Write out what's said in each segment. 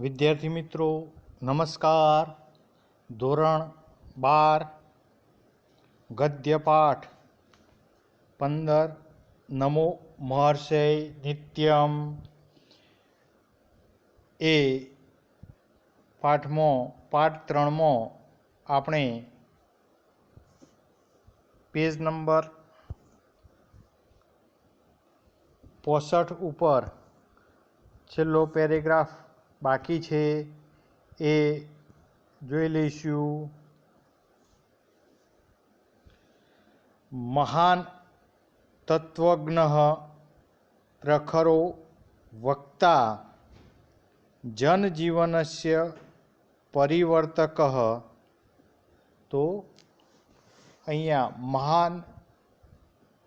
વિદ્યાર્થી મિત્રો, નમસ્કાર. ધોરણ બાર ગદ્ય પાઠ પંદર, નમો મહર્ષય નિત્યમ. એ પાઠમાં, પાઠ ત્રણમાં આપણે પેજ નંબર પોસઠ ઉપર છેલ્લો પેરેગ્રાફ બાકી છે એ જોઈ લઈશું. મહાન તત્વજ્ઞ પ્રખરો વક્તા જનજીવનસ્ય પરિવર્તક તો અહીંયા મહાન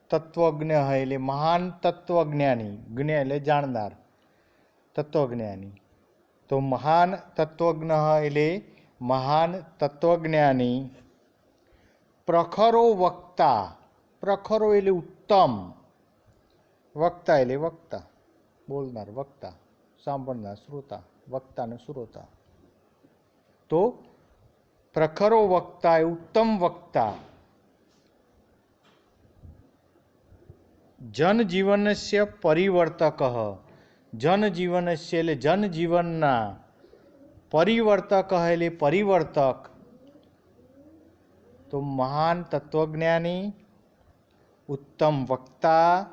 તત્વજ્ઞ એટલે મહાન તત્વજ્ઞાની, જ્ઞ એટલે જાણનાર, તત્વજ્ઞાની. તો મહાન તત્વજ્ઞ એટલે મહાન તત્વજ્ઞાની. પ્રખરો વક્તા. પ્રખરો એટલે ઉત્તમ. વક્તા એટલે વક્તા. બોલનાર વક્તા. સાંભળનાર શ્રોતા. વક્તા શ્રોતા. તો પ્રખરો વક્તા એ ઉત્તમ વક્તા. જનજીવનસ્ય પરિવર્તક. જનજીવનસ્ય એટલે જનજીવનના પરિવર્તક એટલે પરિવર્તક. તો મહાન તત્વજ્ઞાની, ઉત્તમ વક્તા,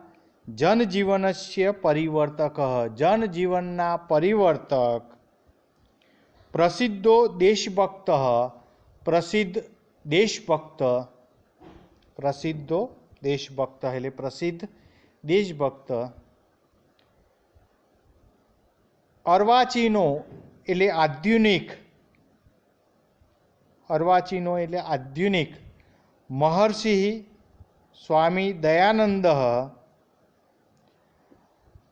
જનજીવનસ્ય પરિવર્તક જનજીવનના પરિવર્તક. પ્રસિદ્ધો દેશભક્ત પ્રસિદ્ધ દેશભક્ત. પ્રસિદ્ધો દેશભક્ત એટલે પ્રસિદ્ધ દેશભક્ત. અર્વાચીનો એટલે આધુનિક અર્વાચીનો એટલે આધુનિક મહર્ષિ સ્વામી દયાનંદ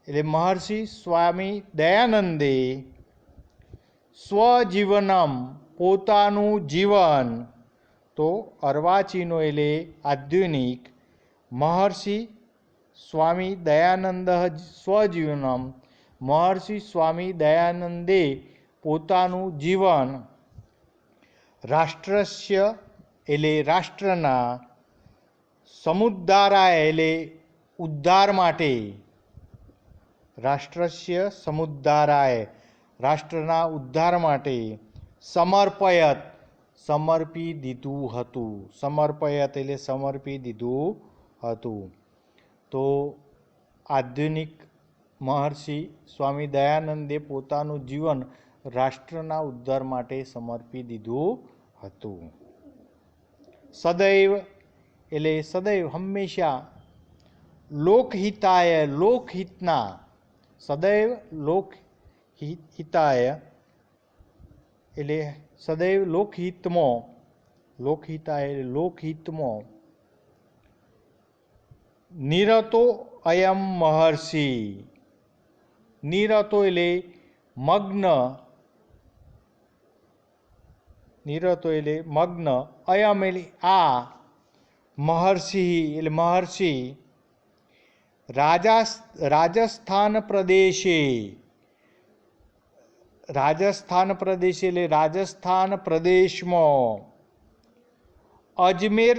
એટલે મહર્ષિ સ્વામી દયાનંદે સ્વજીવનમ પોતાનું જીવન. તો અર્વાચીનો એટલે આધુનિક મહર્ષિ સ્વામી દયાનંદ સ્વજીવનમ મહર્ષિ સ્વામી દયાનંદે પોતાનું જીવન રાષ્ટ્રસ્ય એટલે રાષ્ટ્રના સમુદ્ધારાય એટલે ઉદ્ધાર માટે. રાષ્ટ્રસ્ય સમુદ્ધારાય રાષ્ટ્રના ઉદ્ધાર માટે સમર્પયત, સમર્પી દીધું હતું. સમર્પયત એટલે સમર્પી દીધું હતું. તો આધુનિક મહર્ષિ સ્વામી દયાનંદે પોતાનું જીવન રાષ્ટ્રના ઉદ્ધાર માટે સમર્પી દીધું હતું. સદૈવ, એટલે સદૈવ હંમેશા લોકહિતાય લોકહિતના, સદૈવ લોક હિતાય એટલે સદૈવ લોકહિતમાં, લોકહિતાય લોકહિતમાં. નિરતો અયમ મહર્ષિ. નિરતો એટલે મગ્ન નિરતો એટલે મગ્ન અયમ એટલે આ મહર્ષિ, એટલે મહર્ષિ રાજા રાજસ્થાન પ્રદેશે, રાજસ્થાન પ્રદેશ એટલે રાજસ્થાન પ્રદેશમાં, અજમેર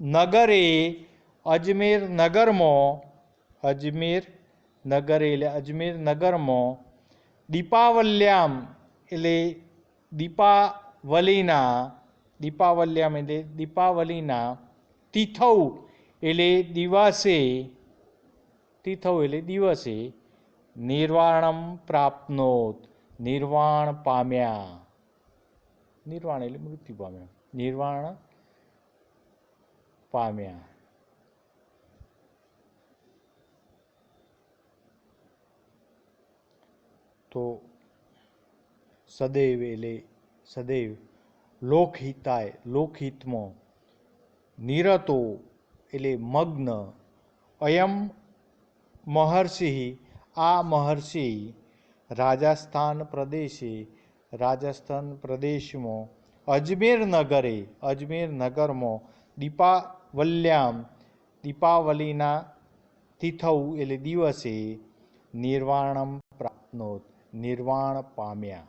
નગરે, અજમેર નગરમાં, અજમેર નગરે એટલે અજમેર નગરમાં દીપાવલ્યામ એટલે દીપાવલીના, દીપાવલ્યામ એટલે દીપાવલીના તિથૌ એટલે દિવસે, તિથૌ એટલે દિવસે નિર્વાણમ પ્રાપ્નોત, નિર્વાણ પામ્યા. નિર્વાણ એટલે મૃત્યુ પામ્યા. નિર્વાણ પામ્યા. તો સદૈવ એટલે સદૈવ લોકહિતાય, લોકહિતમાં, નિરતો એટલે મગ્ન, અયમ મહર્ષિ, આ મહર્ષિ રાજસ્થાન પ્રદેશે, રાજસ્થાન પ્રદેશમાં, અજમેર નગરે, અજમેર નગરમાં, દીપાવલ્યામ, દીપાવલીના તિથૌ એટલે દિવસે નિર્વાણમ પ્રાપ્નોત નિર્વાણ પામ્યા.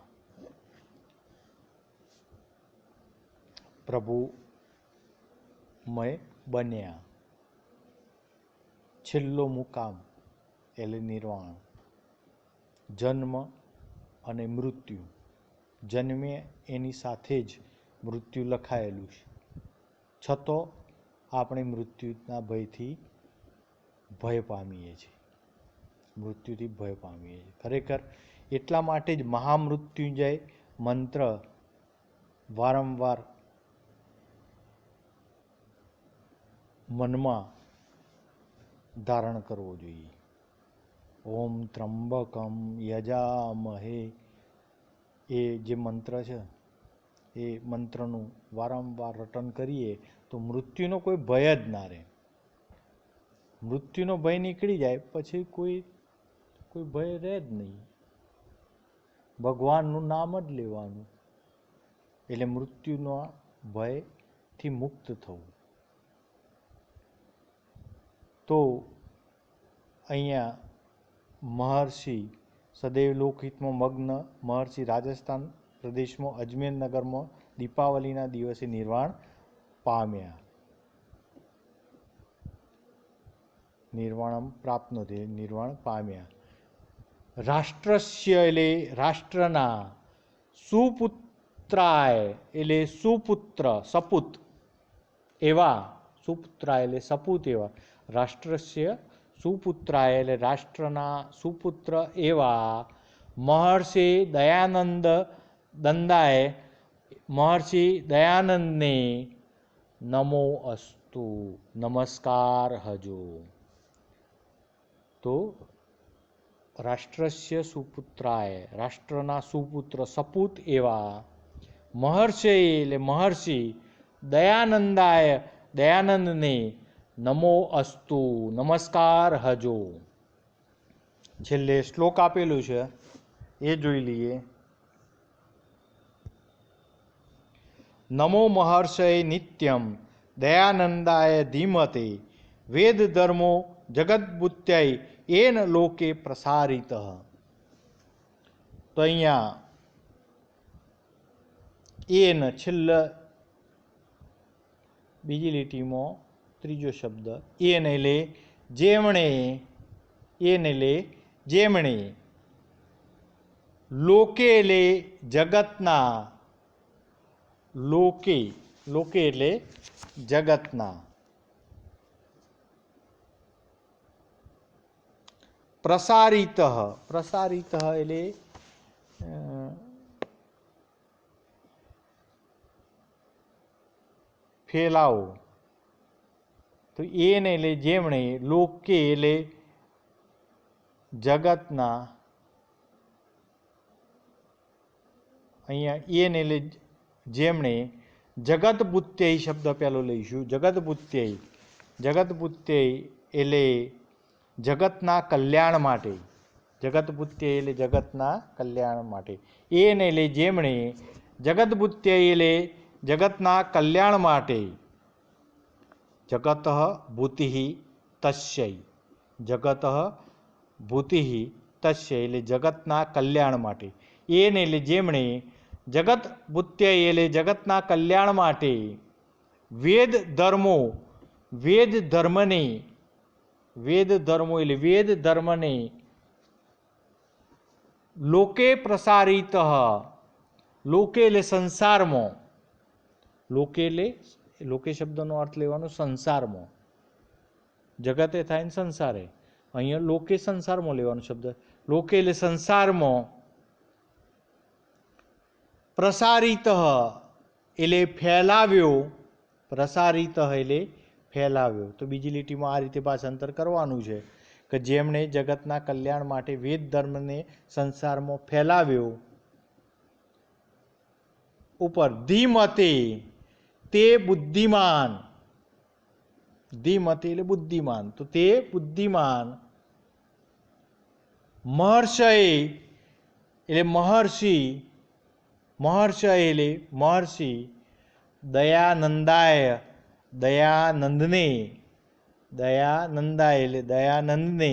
પ્રભુમય બન્યા. છેલ્લો મુકામ એટલે નિર્વાણ. જન્મ અને મૃત્યુ. જન્મે એની સાથે જ મૃત્યુ લખાયેલું છે. છતો આપણે મૃત્યુના ભયથી ભય પામીએ છીએ. મૃત્યુથી ભય પામીએ છીએ. ખરેખર એટલા માટે જ મહામૃત્યુંજય મંત્ર વારંવાર મનમાં ધારણ કરવો જોઈએ. ઓમ ત્રંબકમ યજામહે. એ જે મંત્ર છે, એ મંત્રનું વારંવાર રટન કરીએ તો મૃત્યુનો કોઈ ભય જ ના રહે. મૃત્યુનો ભય નીકળી જાય, પછી કોઈ કોઈ ભય રહે જ નહીં. ભગવાનનું નામ જ લેવાનું. એટલે મૃત્યુનો ભયથી મુક્ત થવું. તો અહીંયા મહર્ષિ સદૈવ લોકહિતમાં મગ્ન મહર્ષિ રાજસ્થાન પ્રદેશમાં અજમેર નગરમાં દીપાવલીના દિવસે નિર્વાણ પામ્યા. નિર્વાણમ પ્રાપ્ત નથી નિર્વાણ પામ્યા. રાષ્ટ્રસ્ય એટલે રાષ્ટ્રના સુપુત્રાય એટલે સુપુત્ર, સપુત. એવા સુપુત્રાય એટલે સપૂત એવા. રાષ્ટ્રસ્ય સુપુત્રાય એટલે રાષ્ટ્રના સુપુત્ર એવા. મહર્ષિ દયાનંદ દંદાએ મહર્ષિ દયાનંદને નમો અસ્તુ. નમસ્કાર હજો. તો રાષ્ટ્રસ્ય સુપુત્રાય, રાષ્ટ્રના સુપુત્ર સપૂત એવા મહર્ષિ એટલે મહર્ષિ દયાનંદાય, દયાનંદને નમો અસ્તુ, નમસ્કાર હજો. છેલ્લે શ્લોક આપેલું છે, એ જોઈ લઈએ. નમો મહર્ષય નિત્યમ, દયાનંદાય ધીમતે, વેદ ધર્મો જગદબુત્યાય એન લોકે પ્રસારિત. તો અહીંયા એન છેલ્લ, બીજી લીટીમાં ત્રીજો શબ્દ, એન એટલે જેમણે, એન એટલે જેમણે. લોકે એટલે જગતના, લોકે લોકે એટલે જગતના. પ્રસારિત પ્રસારિત એટલે ફેલાવો તો એને એટલે જેમણે લોકે એટલે જગતના અહીંયા એને એટલે જેમણે જગત બુત્યય શબ્દ પહેલો લઈશું જગત બુત્યય જગત બુત્યય એટલે જગતના કલ્યાણ માટે. જગત એટલે જગતના કલ્યાણ માટે. એને એટલે જેમણે જગત એટલે જગતના કલ્યાણ માટે. જગત ભૂતિ તસ્ય. જગત ભૂતિ તસ્ય એટલે જગતના કલ્યાણ માટે. એને એટલે જેમણે જગત બુત્યય એટલે જગતના કલ્યાણ માટે વેદ ધર્મો, વેદ ધર્મને વેદ ધર્મો એટલે વેદ ધર્મને લોકે પ્રસારિત. લોકે એટલે સંસારમાં. લોકે એટલે લોકે શબ્દનો અર્થ લેવાનો સંસારમાં. જગતે થાય ને સંસારે. અહીંયા લોકે સંસારમાં લેવાનો શબ્દ. લોકે એટલે સંસારમાં. પ્રસારિત એટલે ફેલાવ્યો. પ્રસારિત એટલે ફેલાવ્યો. તો બીજી લીટીમાં આ રીતે ભાષાંતર કરવાનું છે કે જેમણે જગતના કલ્યાણ માટે વેદ ધર્મને સંસારમાં ફેલાવ્યો. ઉપર ધીમતે તે બુદ્ધિમાન. ધીમતે એટલે બુદ્ધિમાન. તો તે બુદ્ધિમાન મહર્ષય એટલે મહર્ષિ. મહર્ષય એટલે મહર્ષિ. દયાનંદાય દયાનંદને દયાનંદા એટલે દયાનંદને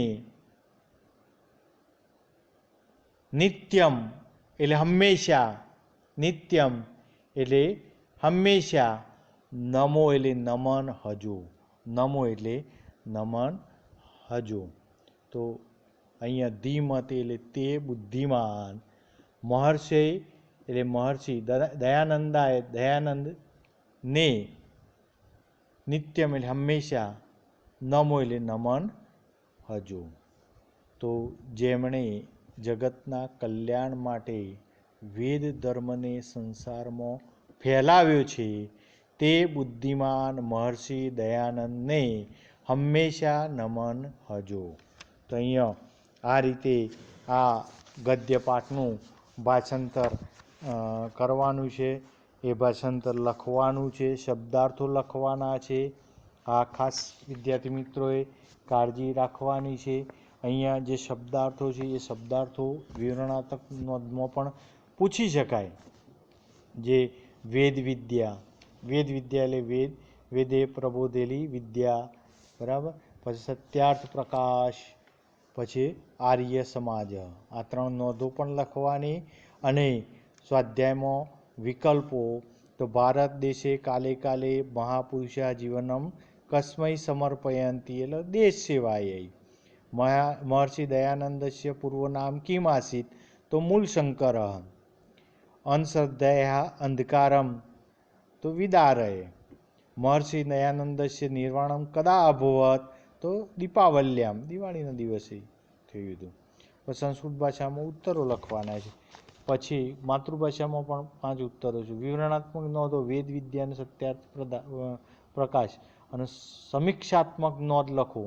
નિત્યમ એટલે હંમેશા નિત્યમ એટલે હંમેશા નમો એટલે નમન હજુ નમો એટલે નમન હજુ તો અહીંયા ધીમતે એટલે તે બુદ્ધિમાન મહર્ષિ એટલે મહર્ષિ દયા- દયાનંદાએ દયાનંદ ને નિત્યમ એટલે હંમેશા નમો એટલે નમન હજુ તો જેમણે જગતના કલ્યાણ માટે વેદ ધર્મને સંસારમાં ફેલાવ્યો છે તે બુદ્ધિમાન મહર્ષિ દયાનંદને હંમેશા નમન હજો તો અહીંયા આ રીતે આ ગદ્ય પાઠનું ભાષાંતર કરવાનું છે એ ભાષાંતર લખવાનું છે, શબ્દાર્થો લખવાના છે. આ ખાસ વિદ્યાર્થી મિત્રોએ કાળજી રાખવાની છે. અહીંયા જે શબ્દાર્થો છે, એ શબ્દાર્થો વિવરણાત્મક નોંધમાં પણ પૂછી શકાય. જે વેદ વિદ્યા વેદ વિદ્યા એટલે વેદ, વેદે પ્રબોધેલી વિદ્યા, બરાબર? પછી સત્યાર્થ પ્રકાશ, પછી આર્ય સમાજ. આ ત્રણ નોંધો પણ લખવાની અને સ્વાધ્યાયમાં વિકલ્પો. તો ભારત દેશે કાલે કાલે મહાપુરુષા જીવનમ કસ્મય સમર્પયંતી એટલે દેશ સેવાય મહા, મહર્ષિ દયાનંદસ્ય પૂર્વ નામ કિમ આસીત? તો મૂળ શંકર અંધશ્રદ્ધયા અંધકારમ. તો વિદારય. મહર્ષિ દયાનંદસ્ય નિર્વાણમ કદા અભવત? તો દીપાવલ્યામ. દિવાળીના દિવસે થયું હતું. સંસ્કૃત ભાષામાં ઉત્તરો લખવાના છે. પછી માતૃભાષામાં પણ પાંચ ઉત્તરો છે. વિવરણાત્મક નોંધો, વેદ, વિદ્યા અને સત્યાર્થ પ્રકાશ અને સમીક્ષાત્મક નોંધ લખો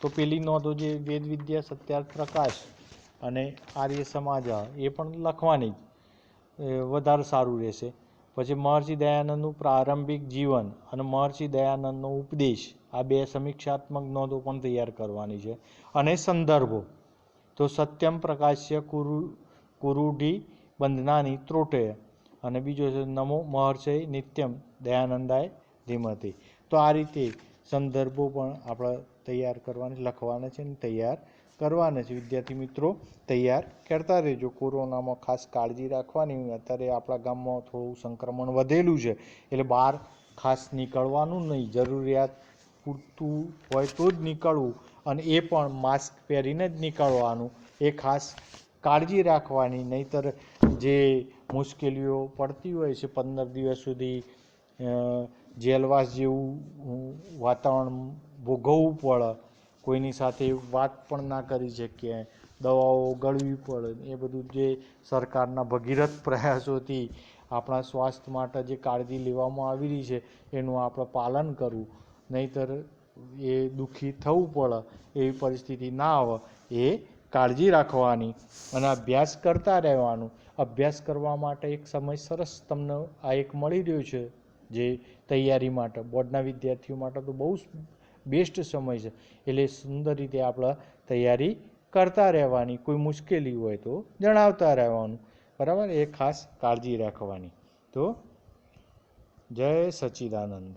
તો પેલી નોંધો જે વેદ, વિદ્યા, સત્યાર્થ, પ્રકાશ અને આર્ય સમાજ એ પણ લખવાની જ વધારે સારું રહેશે. પછી મહર્ષિ દયાનંદનું પ્રારંભિક જીવન અને મહર્ષિ દયાનંદનો ઉપદેશ, આ બે સમીક્ષાત્મક નોંધો પણ તૈયાર કરવાની છે. અને સંદર્ભો. તો સત્યમ પ્રકાશ્ય કુરુ કુરુઢી બંધનાની ત્રોટે. અને બીજો છે, નમો મહર્ષય નિત્યમ દયાનંદાય ધીમતી. તો આ રીતે સંદર્ભો પણ આપણે તૈયાર કરવાના લખવાના છે અને તૈયાર કરવાના છે. વિદ્યાર્થી મિત્રો, તૈયાર કરતા રહેજો. કોરોનામાં ખાસ કાળજી રાખવાની અત્યારે આપણા ગામમાં થોડું સંક્રમણ વધેલું છે, એટલે બહાર ખાસ નીકળવાનું નહીં. જરૂરિયાત પૂરતું હોય તો જ નીકળવું. અને એ પણ માસ્ક પહેરીને જ નીકળવાનું. એ ખાસ કાળજી રાખવાની, નહીંતર જે મુશ્કેલીઓ પડતી હોય છે પંદર દિવસ સુધી જેલવાસ જેવું વાતાવરણ ભોગવવું પડે, કોઈની સાથે વાત પણ ના કરી શકીએ, દવાઓ ગળવી પડે, એ બધું જે સરકારના ભગીરથ પ્રયાસોથી આપણા સ્વાસ્થ્ય માટે જે કાળજી લેવામાં આવી રહી છે, એનું આપણે પાલન કરવું. નહીંતર એ દુઃખી થવું પડે, એવી પરિસ્થિતિ ના આવે, એ કાળજી રાખવાની અને અભ્યાસ કરતા રહેવાનું. અભ્યાસ કરવા માટે એક સમય સરસ તમને આ એક મળી રહ્યો છે જે તૈયારી માટે, બોર્ડના વિદ્યાર્થીઓ માટે તો બહુ બેસ્ટ સમય છે. એટલે સુંદર રીતે આપણે તૈયારી કરતા રહેવાની, કોઈ મુશ્કેલી હોય તો જણાવતા રહેવાનું. બરાબર? એ ખાસ કાળજી રાખવાની. તો જય સચ્ચિદાનંદ